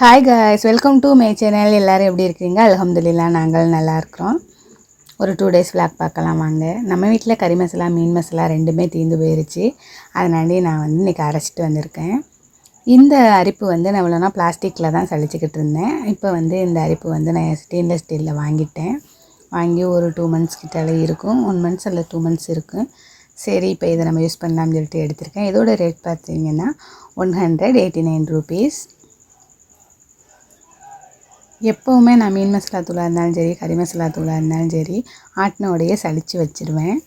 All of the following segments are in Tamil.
Hi guys welcome to my channel எல்லோரும் எப்படி இருக்கீங்க? அலமதுல்லா நாங்கள் நல்லா இருக்கிறோம். ஒரு டூ டேஸ் ஃப்ளாக் பார்க்கலாம் வாங்க. நம்ம வீட்டில் கறி மசாலா மீன் மசாலா ரெண்டுமே தீர்ந்து போயிருச்சு. அதனாடி நான் வந்து இன்றைக்கி அரைச்சிட்டு வந்திருக்கேன். இந்த அரிப்பு வந்து நான் இவ்வளோனா பிளாஸ்டிக்கில் தான் சளிச்சிக்கிட்டு இருந்தேன். இப்போ வந்து இந்த அரிப்பு வந்து நான் ஸ்டெயின்லெஸ் ஸ்டீலில் வாங்கிட்டேன். வாங்கி ஒரு டூ மந்த்ஸ் கிட்டாலே இருக்கும். ஒன் மந்த்ஸ் அல்ல டூ மந்த்ஸ் இருக்கும் சரி இப்போ இதை நம்ம யூஸ் பண்ணலாம்னு சொல்லிட்டு எடுத்திருக்கேன். இதோட ரேட் பார்த்தீங்கன்னா one hundred eighty nine rupees எப்போவுமே நான் மீன் மசாலா தூளாக இருந்தாலும் சரி கறி மசாலா தூளாக இருந்தாலும் சரி ஆட்டினோடையே சளிச்சு வச்சுருவேன்.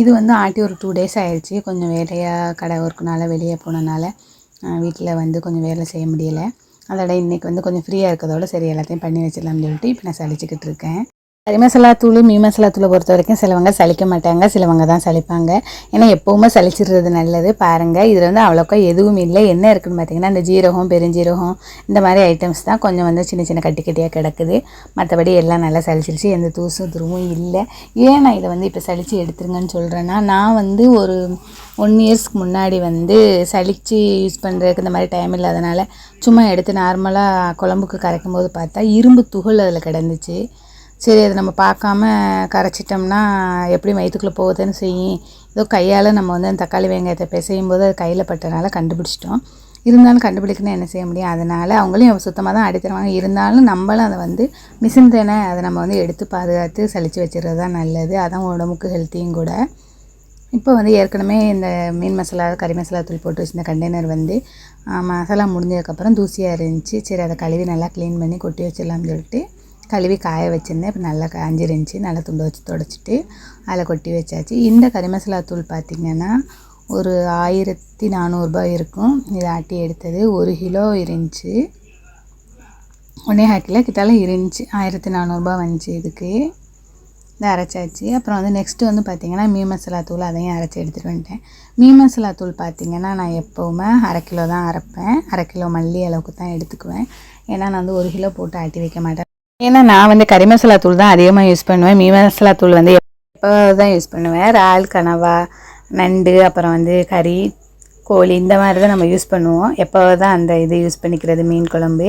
இது வந்து ஆட்டி ஒரு டூ டேஸ் ஆயிடுச்சு கொஞ்சம் வேலையாக கடை ஒர்க்குனால வெளியே போனனால வீட்டில் வந்து கொஞ்சம் வேலை செய்ய முடியலை. அதோட இன்றைக்கி வந்து கொஞ்சம் ஃப்ரீயாக இருக்கிறதோட சரி எல்லாத்தையும் பண்ணி வச்சிடலாம்னு சொல்லிட்டு இப்போ நான் சளிச்சிக்கிட்டு இருக்கேன். கறி மசாலா தூள் மீன் மசாலா தூளை பொறுத்த வரைக்கும் சிலவங்க சலிக்க மாட்டாங்க சிலவங்க தான் சலிப்பாங்க ஏன்னா எப்போவுமே சலிச்சிடுறது நல்லது. பாருங்கள் இதில் வந்து அவ்வளோக்கா எதுவும் இல்லை. என்ன இருக்குன்னு பார்த்தீங்கன்னா இந்த ஜீரகம் பெருஞ்சீரகம் இந்த மாதிரி ஐட்டம்ஸ் தான் கொஞ்சம் வந்து சின்ன சின்ன கட்டி கட்டியாக கிடக்குது. மற்றபடி எல்லாம் நல்லா சலிச்சிருச்சு எந்த தூசும் துருவும் இல்லை. ஏன் நான் இதை வந்து இப்போ சலித்து எடுத்துருங்கன்னு சொல்கிறேன்னா நான் வந்து ஒரு ஒன் இயர்ஸ்க்கு முன்னாடி வந்து சலித்து யூஸ் பண்ணுறதுக்கு இந்த மாதிரி டைம் இல்லாதனால சும்மா எடுத்து நார்மலாக குழம்புக்கு கரைக்கும் போது பார்த்தா இரும்பு துகள் அதில் கிடந்துச்சு. சரி அதை நம்ம பார்க்காம கரைச்சிட்டோம்னா எப்படி வயிற்றுக்குள்ளே போகுதுன்னு செய்யும் ஏதோ கையால் நம்ம வந்து அந்த தக்காளி வெங்காயத்தை பிசையும் போது அது கையில் பட்டனால கண்டுபிடிச்சிட்டோம். இருந்தாலும் கண்டுபிடிக்கணும் என்ன செய்ய முடியும்? அதனால் அவங்களையும் சுத்தமாக தான் அடித்தருவாங்க இருந்தாலும் நம்மளும் அதை வந்து மிஷின் தானே அதை நம்ம வந்து எடுத்து பாதுகாத்து சளிச்சு வச்சுருது தான் நல்லது. அதான் உடம்புக்கு ஹெல்த்தியும் கூட. இப்போ வந்து ஏற்கனவே இந்த மீன் மசாலா கறி மசாலா தூள் போட்டு வச்சிருந்த கண்டெய்னர் வந்து மசாலா முடிஞ்சதுக்கப்புறம் தூசியாக இருந்துச்சு. சரி அதை கழுவி நல்லா க்ளீன் பண்ணி கொட்டி வச்சிடலாம்னு சொல்லிட்டு கழுவி காய வச்சுருந்தேன். இப்போ நல்லா காஞ்சிருந்துச்சி. நல்லா துண்டு வச்சு தொடச்சிட்டு அதில் கொட்டி வச்சாச்சு. இந்த கறி மசாலா தூள் பார்த்திங்கன்னா ஒரு ஆயிரத்தி நானூறுரூபா இருக்கும். இதை ஆட்டி எடுத்தது ஒரு கிலோ இருந்துச்சு. ஒன்றே ஹாக்கில் கிட்டால இருந்துச்சு. ஆயிரத்தி நானூறுரூபா வந்துச்சு இதுக்கு. இதை அரைச்சாச்சு. அப்புறம் வந்து நெக்ஸ்ட்டு வந்து பார்த்திங்கன்னா மீ மசாலா தூள் அதையும் அரைச்சி எடுத்துகிட்டு வந்துட்டேன். மீன் மசாலா தூள் பார்த்திங்கன்னா நான் எப்போவுமே அரை கிலோ தான் அரைப்பேன். அரை கிலோ மல்லி அளவுக்கு தான் எடுத்துக்குவேன். ஏன்னா நான் வந்து ஒரு கிலோ போட்டு ஆட்டி வைக்க மாட்டேன். ஏன்னா நான் வந்து கறி மசாலா தூள் தான் அதிகமாக யூஸ் பண்ணுவேன். மீன் மசாலா தூள் வந்து எப்போ தான் யூஸ் பண்ணுவேன். இறால் கனவா நண்டு அப்புறம் வந்து கறி கோழி இந்த மாதிரி தான் நம்ம யூஸ் பண்ணுவோம். எப்போ தான் அந்த இது யூஸ் பண்ணிக்கிறது மீன் குழம்பு.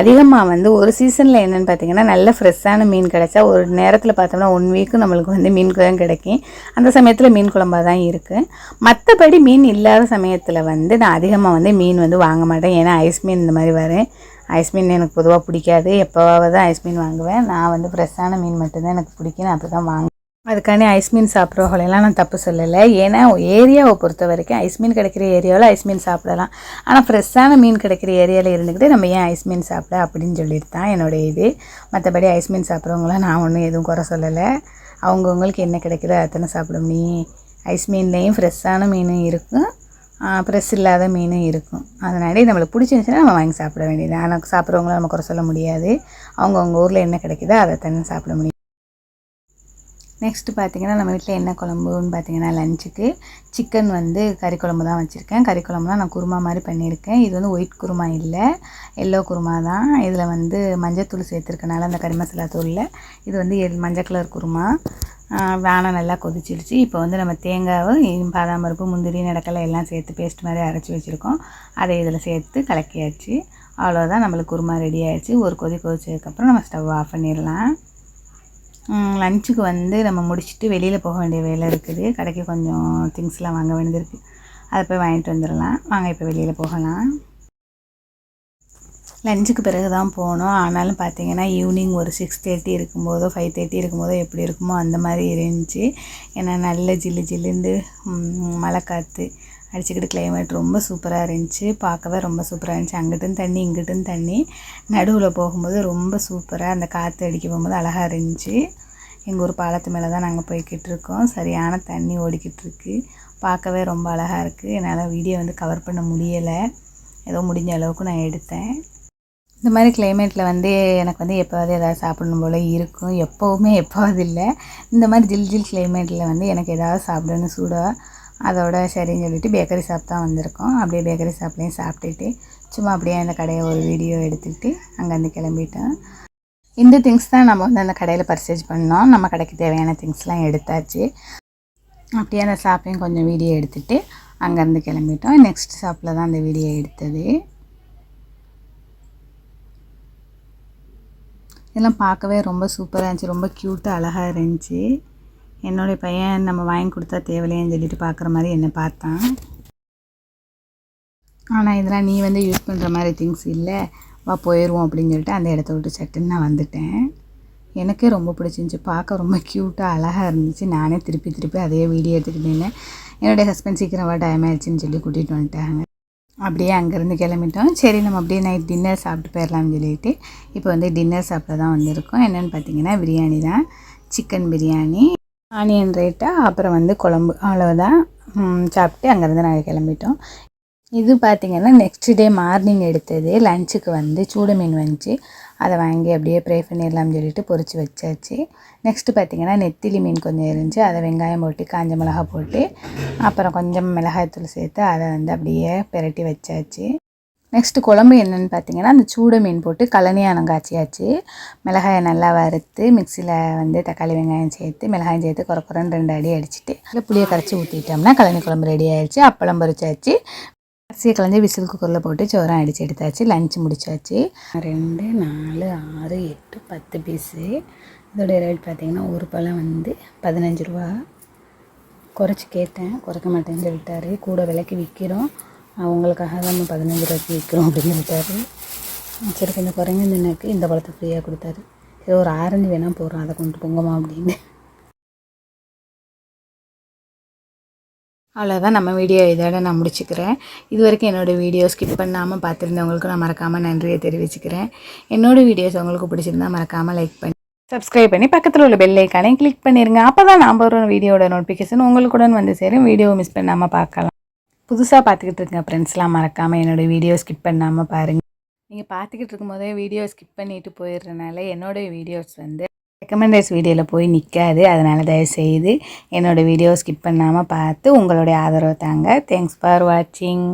அதிகமாக வந்து ஒரு சீசனில் என்னென்னு பார்த்தீங்கன்னா நல்ல ஃப்ரெஷ்ஷான மீன் கிடைச்சா ஒரு நேரத்தில் பார்த்தோம்னா ஒன் வீக்கு நம்மளுக்கு வந்து மீன் குழம்பு கிடைக்கும். அந்த சமயத்தில் மீன் குழம்பாக தான் இருக்குது மற்றபடி மீன் இல்லாத சமயத்தில் வந்து நான் அதிகமாக வந்து மீன் வந்து வாங்க மாட்டேன். ஏன்னா ஐஸ் மீன் இந்த மாதிரி வரேன் ஐஸ் மீன் எனக்கு பொதுவாக பிடிக்காது. எப்போவாவது ஐஸ் மீன் வாங்குவேன். நான் வந்து ஃப்ரெஷ்ஷான மீன் மட்டும்தான் எனக்கு பிடிக்கும். நான் அப்படி தான் வாங்குவேன். அதுக்காண்டி ஐஸ் மீன் சாப்பிட்றவங்களெல்லாம் நான் தப்பு சொல்லலை. ஏன்னா ஏரியாவை பொறுத்த வரைக்கும் ஐஸ் மீன் கிடைக்கிற ஏரியாவில் ஐஸ் மீன் சாப்பிடலாம். ஆனால் ஃப்ரெஷ்ஷான மீன் கிடைக்கிற ஏரியாவில் இருந்துக்கிட்டு நம்ம ஏன் ஐஸ் மீன் சாப்பிட அப்படின்னு சொல்லிட்டு தான் என்னோடய இது. மற்றபடி ஐஸ் மீன் சாப்பிட்றவங்களாம் நான் ஒன்றும் எதுவும் குறை சொல்லலை. அவங்கவுங்களுக்கு என்ன கிடைக்குதோ அத்தனை சாப்பிட முடியும். ஐஸ் மீன்லேயும் ஃப்ரெஷ்ஷான மீனும் இருக்கும். ஃப்ரெஷ் இல்லாத மீனும் இருக்கும். அதனாலே நம்மளுக்கு பிடிச்சிருந்துச்சுன்னா நம்ம வாங்கி சாப்பிட வேண்டியது ஆனால் சாப்பிட்றவங்கள நம்ம குறை சொல்ல முடியாது. அவங்கவுங்க ஊரில் என்ன கிடைக்குதோ அதை தானே சாப்பிட முடியும். நெக்ஸ்ட்டு பார்த்திங்கன்னா நம்ம வீட்டில் என்ன குழம்புன்னு பார்த்தீங்கன்னா லஞ்சுக்கு சிக்கன் வந்து கறி குழம்பு தான் வச்சுருக்கேன். கறி குழம்புலாம் நான் குருமா மாதிரி பண்ணியிருக்கேன். இது வந்து ஒயிட் குருமா இல்லை எல்லோ குருமா தான். இதில் வந்து மஞ்சத்தூள் சேர்த்துருக்கனால அந்த கறி மசாலா தூளில் இது வந்து எல் மஞ்சள் கலர் குருமா. வேணாம் நல்லா கொதிச்சிருச்சு. இப்போ வந்து நம்ம தேங்காவை பாதாம் பருப்பு முந்திரி நடக்கலை எல்லாம் சேர்த்து பேஸ்ட் மாதிரி அரைச்சி வச்சுருக்கோம். அதை இதில் சேர்த்து கலக்கியாச்சு. அவ்வளோதான் நம்மளுக்கு குருமா ரெடி ஆகிடுச்சு ஒரு கொதி கொதிச்சதுக்கப்புறம் நம்ம ஸ்டவ் ஆஃப் பண்ணிடலாம். லஞ்சுக்கு வந்து நம்ம முடிச்சுட்டு வெளியில் போக வேண்டிய வேலை இருக்குது. கடைக்கு கொஞ்சம் திங்ஸ்லாம் வாங்க வேண்டியது இருக்குது அதை போய் வாங்கிட்டு வந்துடலாம். வாங்க இப்போ வெளியில் போகலாம். லஞ்சுக்கு பிறகு தான் போனோம் ஆனாலும் பார்த்தீங்கன்னா ஈவினிங் ஒரு சிக்ஸ் தேர்ட்டி இருக்கும்போதோ ஃபைவ் தேர்ட்டி இருக்கும்போதோ எப்படி இருக்குமோ அந்த மாதிரி இருந்துச்சு. ஏன்னா நல்ல ஜில்லு ஜில்லுண்டு மழை காற்று அடிச்சுக்கிட்டு கிளைமேட் ரொம்ப சூப்பராக இருந்துச்சு. பார்க்கவே ரொம்ப சூப்பராக இருந்துச்சு. அங்கிட்டும் தண்ணி இங்கிட்டும் தண்ணி. நடுவில் போகும்போது ரொம்ப சூப்பராக அந்த காற்று அடிக்க போகும்போது அழகாக இருந்துச்சு. எங்கள் ஊர் பாலத்து மேலே தான் நாங்கள் போய்கிட்டு இருக்கோம். சரியான தண்ணி ஓடிக்கிட்டு இருக்கு. பார்க்கவே ரொம்ப அழகாக இருக்குது என்னால் வீடியோ வந்து கவர் பண்ண முடியலை. ஏதோ முடிஞ்ச அளவுக்கு நான் எடுத்தேன். இந்த மாதிரி கிளைமேட்டில் வந்து எனக்கு வந்து எப்போவாவது ஏதாவது சாப்பிடணும் போல் இருக்கும். எப்போவுமே எப்போவாது இல்லை. இந்த மாதிரி ஜில் ஜில் கிளைமேட்டில் வந்து எனக்கு ஏதாவது சாப்பிடணும் சூடாக அதோட சரின்னு சொல்லிட்டு பேக்கரி ஷாப் தான் வந்திருக்கோம். அப்படியே பேக்கரி ஷாப்லேயும் சாப்பிட்டுட்டு சும்மா அப்படியே அந்த கடையை ஒரு வீடியோ எடுத்துக்கிட்டு அங்கேருந்து கிளம்பிட்டோம். இந்த திங்ஸ் தான் நம்ம வந்து அந்த கடையில் பர்ச்சேஸ் பண்ணோம். நம்ம கடைக்கு தேவையான திங்ஸ்லாம் எடுத்தாச்சு. அப்படியே அந்த ஷாப்பையும் கொஞ்சம் வீடியோ எடுத்துகிட்டு அங்கேருந்து கிளம்பிட்டோம். நெக்ஸ்ட் ஷாப்பில் தான் அந்த வீடியோ எடுத்தது. இதெல்லாம் பார்க்கவே ரொம்ப சூப்பராக இருந்துச்சு. ரொம்ப க்யூட்டாக அழகாக இருந்துச்சு. என்னுடைய பையன் நம்ம வாங்கி கொடுத்தா தேவையில்லையேன்னு சொல்லிட்டு பார்க்குற மாதிரி என்னை பார்த்தான். ஆனால் இதெல்லாம் நீ வந்து யூஸ் பண்ணுற மாதிரி திங்ஸ் இல்லை. வா போயிடுவோம் அப்படின்னு சொல்லிட்டு அந்த இடத்த விட்டு சட்டுன்னு நான் வந்துட்டேன். எனக்கே ரொம்ப பிடிச்சிருந்துச்சி. பார்க்க ரொம்ப க்யூட்டாக அழகாக இருந்துச்சு. நானே திருப்பி திருப்பி அதே வீடியோ எடுத்துக்கிட்டு நின்று என்னுடைய ஹஸ்பண்ட் சீக்கிரம் வா டைம் ஆயிடுச்சுன்னு சொல்லி கூட்டிகிட்டு வந்துட்டாங்க. அப்படியே அங்கேருந்து கிளம்பிட்டோம். சரி நம்ம அப்படியே நைட் டின்னர் சாப்பிட்டு போயிடலாம்னு சொல்லிட்டு இப்போ வந்து டின்னர் சாப்பிட தான் வந்திருக்கோம். என்னென்னு பார்த்தீங்கன்னா பிரியாணி தான் சிக்கன் பிரியாணி. ஆனியன் ரேட்டை அப்புறம் வந்து குழம்பு. அவ்வளோதான் சாப்பிட்டு அங்கேருந்து நாங்கள் கிளம்பிட்டோம். இது பார்த்திங்கன்னா நெக்ஸ்ட் டே மார்னிங் எடுத்தது. லஞ்சுக்கு வந்து சூடு மீன் வந்துச்சு. அதை வாங்கி அப்படியே ப்ரே பண்ணிடலாம்னு சொல்லிட்டு பொறிச்சு வச்சாச்சு. நெக்ஸ்ட்டு பார்த்திங்கன்னா நெத்திலி மீன் கொஞ்சம் இருந்துச்சு. அதை வெங்காயம் போட்டு காஞ்ச மிளகா போட்டு அப்புறம் கொஞ்சம் மிளகாய்த்தூள் சேர்த்து அதை வந்து அப்படியே பிரட்டி வச்சாச்சு. நெக்ஸ்ட்டு குழம்பு என்னென்னு பார்த்தீங்கன்னா அந்த சூட மீன் போட்டு கழனியானம் காய்ச்சியாச்சு. மிளகாயை நல்லா வறுத்து மிக்சியில் வந்து தக்காளி வெங்காயம் சேர்த்து மிளகாயம் சேர்த்து குறக்குறன்னு ரெண்டு அடி அடிச்சுட்டு அதில் புளியை கரைச்சி ஊற்றிட்டோம்னா கழனி குழம்பு ரெடி ஆயிடுச்சு. அப்பளம் பொரிச்சாச்சு. அரிசியை கலைஞ்சி விசில் குக்கரில் போட்டு சோறம் அடித்து எடுத்தாச்சு. லஞ்ச் முடிச்சாச்சு. ரெண்டு நாலு ஆறு எட்டு பத்து பீஸு இதோடைய ரேட் பார்த்திங்கன்னா ஒரு பழம் வந்து பதினஞ்சு ரூபா. குறைச்சி கேட்டேன் குறைக்க மாட்டேன்னு சொல்லிட்டாரு. கூட விலைக்கு விற்கிறோம் அவங்களுக்காக நம்ம பதினஞ்சு ரூபாய்க்கு விற்கிறோம் அப்படின்னு சொல்லிட்டாரு. சரி கொஞ்சம் குறைங்க எனக்கு இந்த பழத்தை ஃப்ரீயாக கொடுத்தாரு. சரி ஒரு ஆரஞ்சு வேணால் போடுறோம் அதை கொண்டு போங்கம்மா அப்படின்னு. அவ்வளோதான் நம்ம வீடியோ இதோட நான் முடிச்சுக்கிறேன். இது வரைக்கும் என்னோடய வீடியோ ஸ்கிப் பண்ணாமல் பார்த்துருந்தவங்களுக்கு நான் மறக்காமல் நன்றியை தெரிவிச்சுக்கிறேன். என்னோடய வீடியோஸ் உங்களுக்கு பிடிச்சிருந்தா மறக்காமல் லைக் பண்ணி சப்ஸ்கிரைப் பண்ணி பக்கத்தில் உள்ள பெல் ஐக்கானையும் கிளிக் பண்ணிடுங்க அப்போ தான் நான் போகிற வீடியோட நோட்டிஃபிகேஷன் உங்களுக்குடன் வந்து சேரும். வீடியோ மிஸ் பண்ணாமல் பார்க்கலாம். புதுசாக பார்த்துக்கிட்டு இருக்க ஃப்ரெண்ட்ஸ்லாம் மறக்காமல் என்னோடய வீடியோ ஸ்கிப் பண்ணாமல் பாருங்கள் நீங்கள் பார்த்துக்கிட்டு இருக்கும்போதே வீடியோ ஸ்கிப் பண்ணிட்டு போயிடுறதுனால என்னோடய வீடியோஸ் வந்து ரெக்கமெண்டர்ஸ் வீடியோவில் போய் நிற்காது அதனால் தயவுசெய்து என்னோடய வீடியோ ஸ்கிப் பண்ணாமல் பார்த்து உங்களுடைய ஆதரவை தாங்க. தேங்க்ஸ் ஃபார் வாட்சிங்